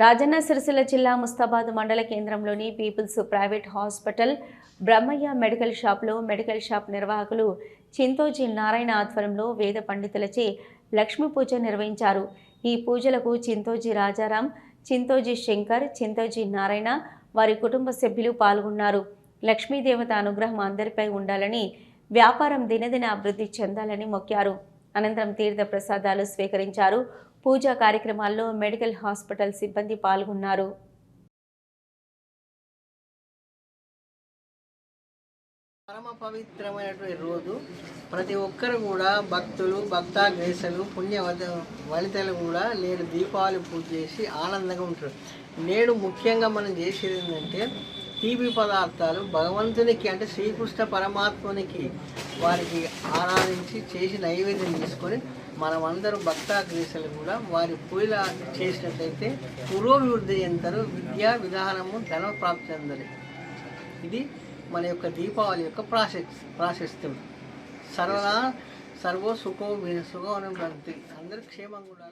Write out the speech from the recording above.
రాజన్న సిరిసిల్ల జిల్లా ముస్తాబాద్ మండల కేంద్రంలోని peoples private hospital Brahmaiah medical షాప్లో మెడికల్ షాప్ నిర్వాహకులు చింతోజీ నారాయణ ఆధ్వర్యంలో వేద పండితులచే లక్ష్మీ పూజ నిర్వహించారు. ఈ పూజలకు చింతోజీ రాజారాం చింతోజీ శంకర్ చింతోజీ నారాయణ వారి కుటుంబ సభ్యులు పాల్గొన్నారు. లక్ష్మీదేవత అనుగ్రహం అందరిపై ఉండాలని వ్యాపారం దినదిన అభివృద్ధి చెందాలని మొక్కారు. అనంతరం తీర్థ ప్రసాదాలు స్వీకరించారు. పూజా కార్యక్రమాల్లో మెడికల్ హాస్పిటల్ సిబ్బంది పాల్గొన్నారు. పరమ పవిత్రమైనటువంటి రోజు. ప్రతి ఒక్కరు కూడా భక్తులు భక్తాగ్రేసలు పుణ్య వద- వనితలు కూడా నేడు దీపావళి పూజ చేసి ఆనందంగా ఉంటారు. నేడు ముఖ్యంగా మనం చేసేది ఏంటంటే తీపి పదార్థాలు భగవంతునికి అంటే శ్రీకృష్ణ పరమాత్మునికి వారికి ఆరాధించి చేసి నైవేద్యం తీసుకొని మనమందరం భక్తాగ్రేసలు కూడా వారి పూజ చేసినట్లయితే పురోభివృద్ధి ఎంతరు విద్యా విధానము ధన ప్రాప్తి అందరి. ఇది మన యొక్క దీపావళి యొక్క ప్రాశస్ ప్రాశస్త్యం. సర్వదా సర్వో సుఖో సుఖం అని అందరూ క్షేమంగా ఉండాలి.